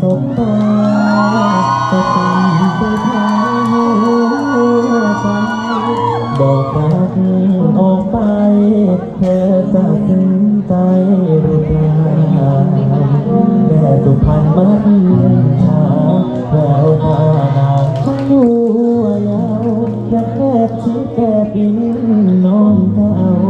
ศพตาประทันไปทางหัวใจบอกรักออกไป เธอจะดสินใจหรือเปล่าแต่สุพรรณมันชาแล้วพานางรู้ว่าเยาจะแอบชิดแอบอินนองเจ้า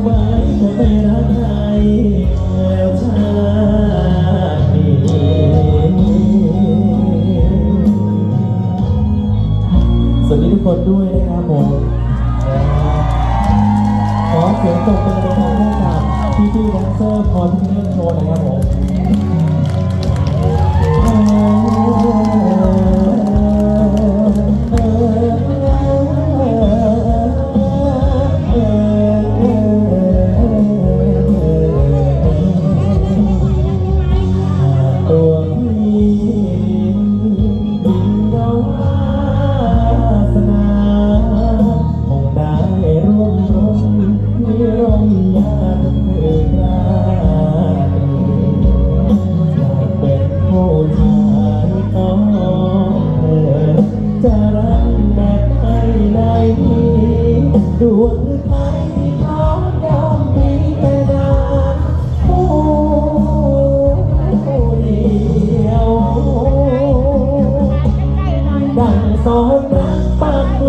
my Bye.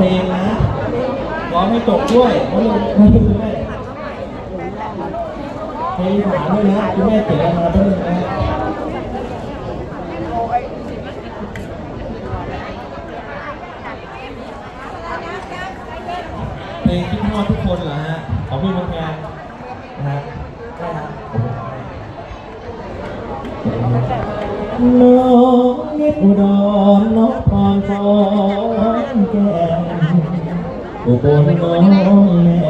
เพลงนะร้องให้ตกด้วยร้องให้จบด้วยเพลงหวานด้วยนะคุณแม่เสียมาด้วยนะเพลงที่พ่อทุกคนเหรอฮะของพี่มังแกนนะฮะได้ครับ อนแก้มอุบลน้องแม่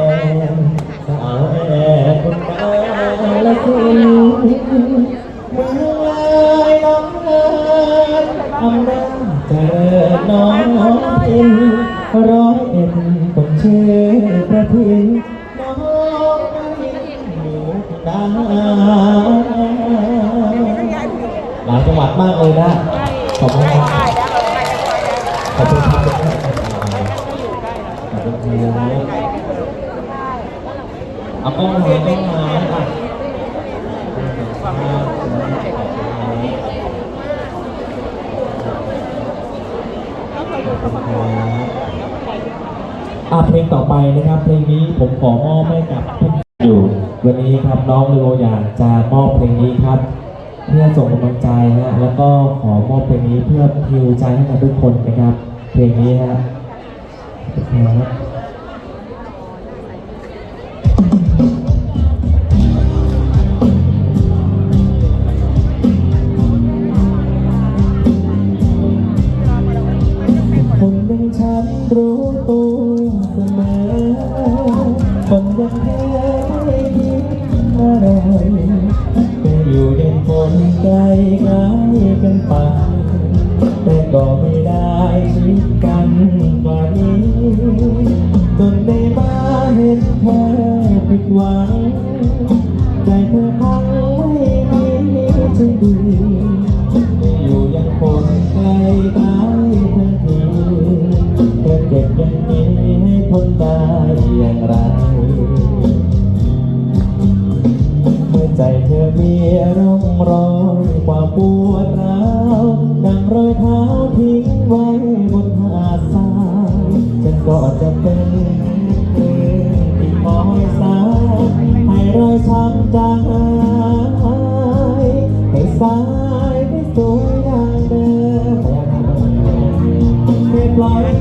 อะเพลงต่อไปนะครับ เพลงนี้ผมขอมอบให้กับท่านอยู่ วันนี้ครับน้องเลโออยากจะมอบเพลงนี้ครับ เพื่อส่งกำลังใจนะแล้วก็ขอมอบเพลงนี้เพื่อพิวใจให้กับทุกคนนะครับ เพลงนี้ฮะครับคนดังฉันรู้ตัว มีร่องรอยความปวดร้าวดังรอยเท้าทิ้งไว้บนหาดทรายฉันก็จะเป็นเพื่อนที่คอยสายให้รอยช้ำจางหายให้สายได้สวยดังเดิมไม่ปล่อย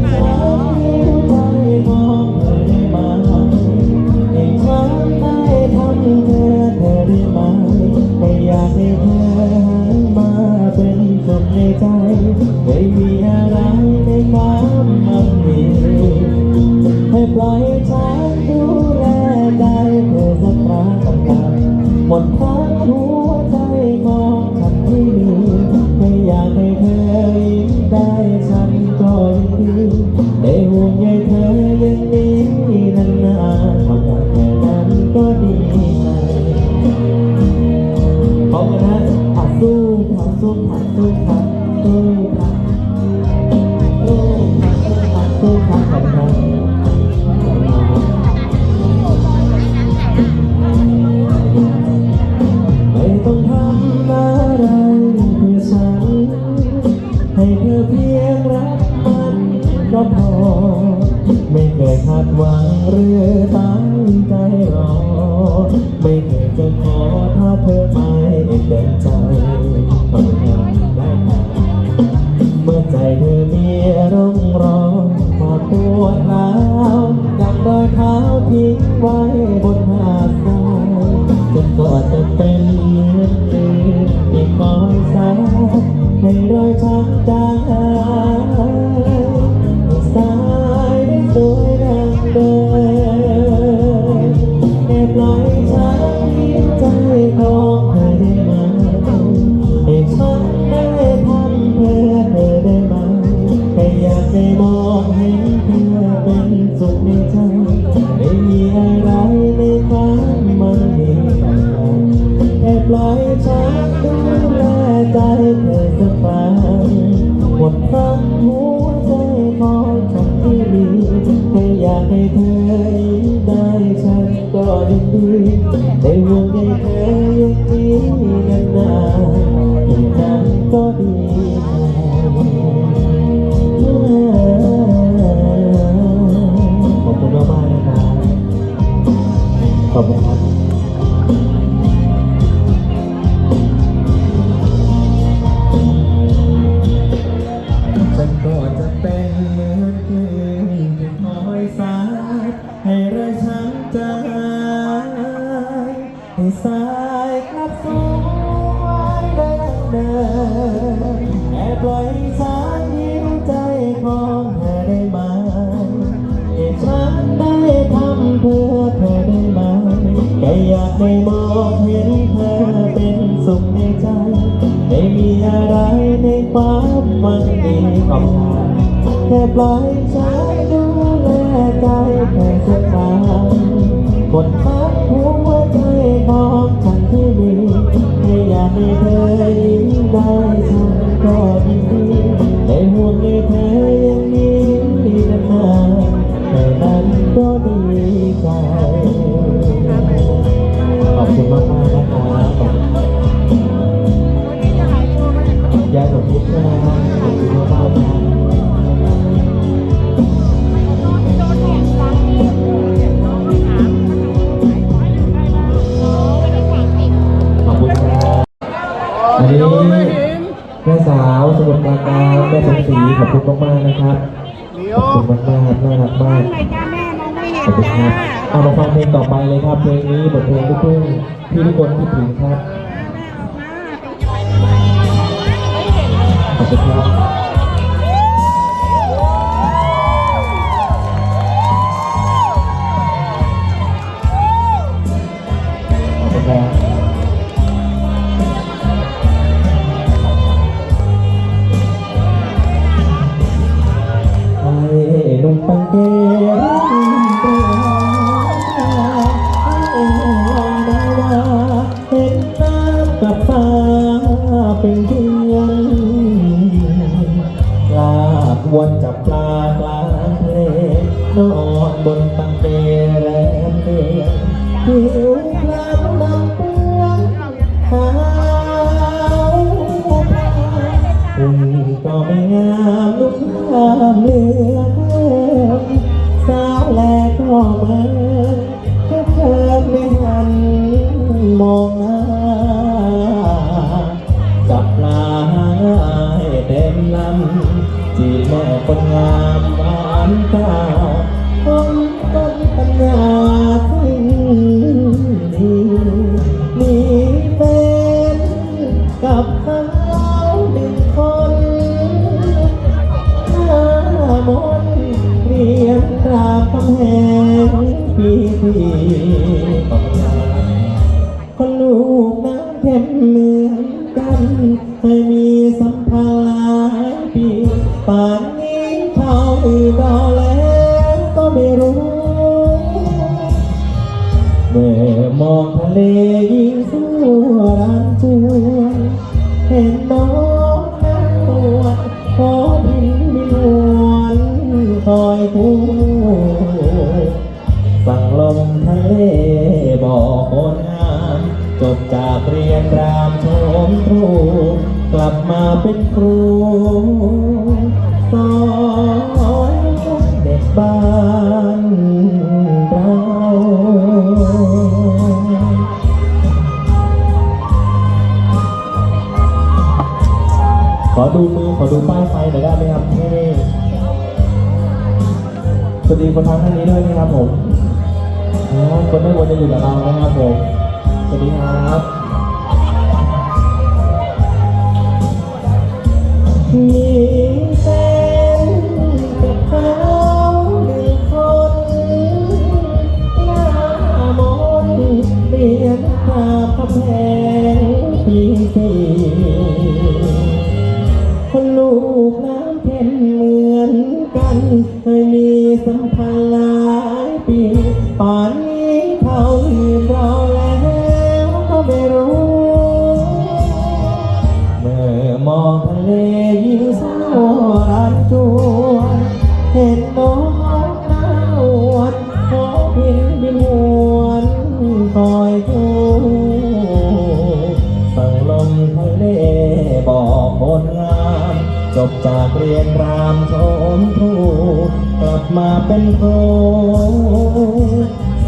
สู้ค่ะสู้ค่ะขอบคุณไม่ต้องทำอะไรเพื่อฉัน ให้เธอเพียงรักมันก็พอ ไม่เคยคาดหวังหรือตั้งใจรอ ไม่เคยจะขอถ้าเธอไม่เต็ม ท้าทิ้งไว้บนหาดทรายจนก็จะเป็นเหมือนเดิมอีกคอยสาให้รอยช้ำจาง เธอสักครั้งหมดทั้งหัวใจคองฉันที่ดีแค่อยากให้เธอได้ฉันก็ยังดีในห่วงใยเธอยังดีกันนา ค่ปล่อยใจดูแลใจแต่สักครั้งกดทักหัวใจของฉันที่มีไม่อยากให้เธอยิ้มได้ฉันก็ยินดีในห่วงให้เธอยัง นนี้แม่สาวสมุทรปราการแม่สมศรีขอบคุณมากมากๆนะครับขอบคุณมากมากๆน่ารักมากทำไมจ้าแม่มองไม่เห็นขอบคุณคจ้ารับเอามาฟังเพลงต่อไปเลยครับเพลงนี้บทเพลงลูกทุ่งที่ทุกคนคิดถึงครับขอบคุณครับขอบ ไม่หันมองหน้าจับปลาให้เต็มลำจีแม่คนงามหวานตาคนต้นปัญญาสิ่งดีมีเป็นกับเขาหนึ่งคนหน้ามนเรียนรามคำแหง ปีที่คนลูกน้ำเข็มเหมือนกัน ให้มีสัมพันธ์หลายปีป่านนี้เขาอื่นรอแล้วก็ไม่รู้ เมื่อมองทะเล เป็นครูสอนเด็กบ้านเราขอดูมือขอดูป้ายไฟหน่อยได้ไหมครับนี่สวัสดีคนทางท่านนี้ด้วยนะครับผมคนด้านบนจะอยู่กับเรานะครับผม บจากเรียนรามโชมครูกลับมาเป็นครู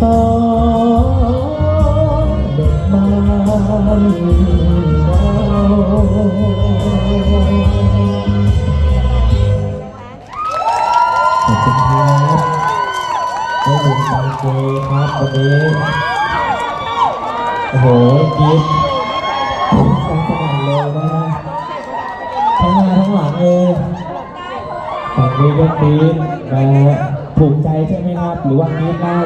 สอนเด็กบ้านเราขอบคุณครับให้หนุ่มบางเกครับวันนี้ โอ้โหกิฟ ทั้งหน้าทั้งหลังเลยฝั่งนี้ก็กรี๊ดนะฮะภูมใจใช่ไหมครับ หรือว่ากรี๊ดได้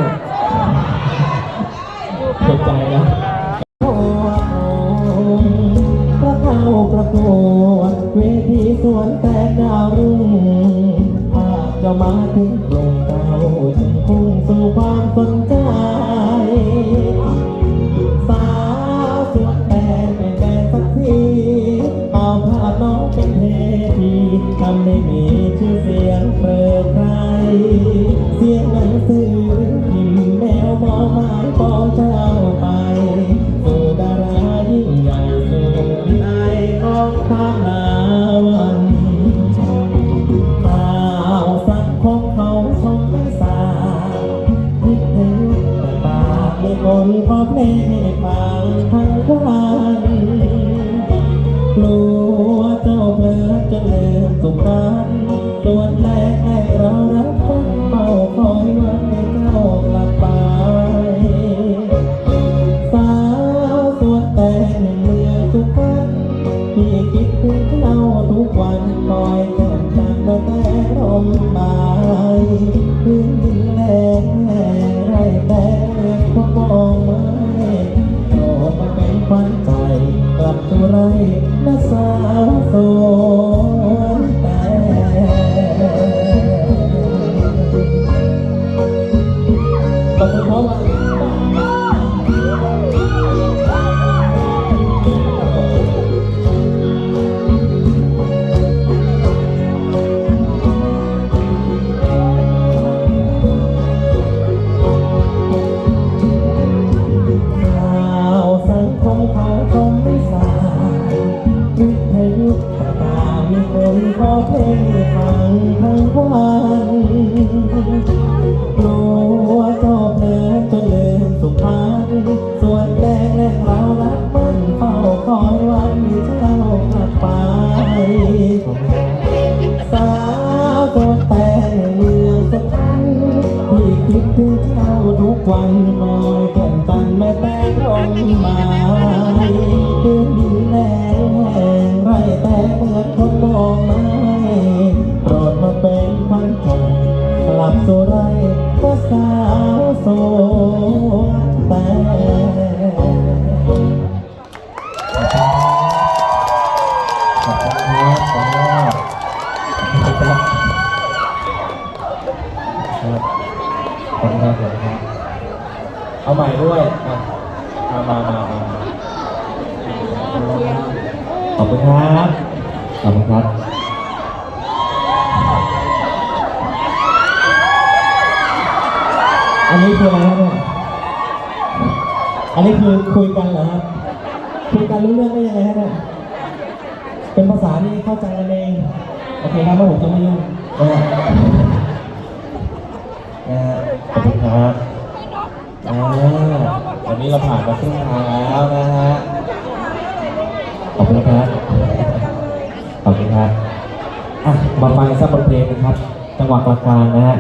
อยู่สนใจนะกระเข้าประกวดเวทีสวนแต่ดาวรุ่งภาพจะมาถึงกรุงเก่าจึงพุ่งสู่ความสนใจ จ้าทุกวันคอยแก้มจันทร์แต่ร่มไม้พื้นดินแหลงแห้งไรแต่พวกมองไม่โตมาเป็นควันใจกลับตัวไรนะสาวสว สู่ไรก็สาวโสแต่ขอบคุณครับขอบคุณครับครับขอบคุณครับขอบคุณครับเอาใหม่ด้วย ขอบคุณครับ ขอบคุณครับ อันนี้คืออะไรครับเนี่ยอันนี้คือคุยกันเหรอครับ คุยกันรู้เรื่องได้ยังไงครับเนี่ย เป็นภาษาที่เข้าใจกันเอง โอเคครับว่าผมจะไม่ยุ่งนะฮะนะขอบคุณครับอ่าวันนี้เราผ่านมาครึ่งทางแล้วนะฮะ ขอบคุณครับ ขอบคุณครับอะมาฟังสักบทเพลงนะครับ จังหวะกลางๆนะฮะ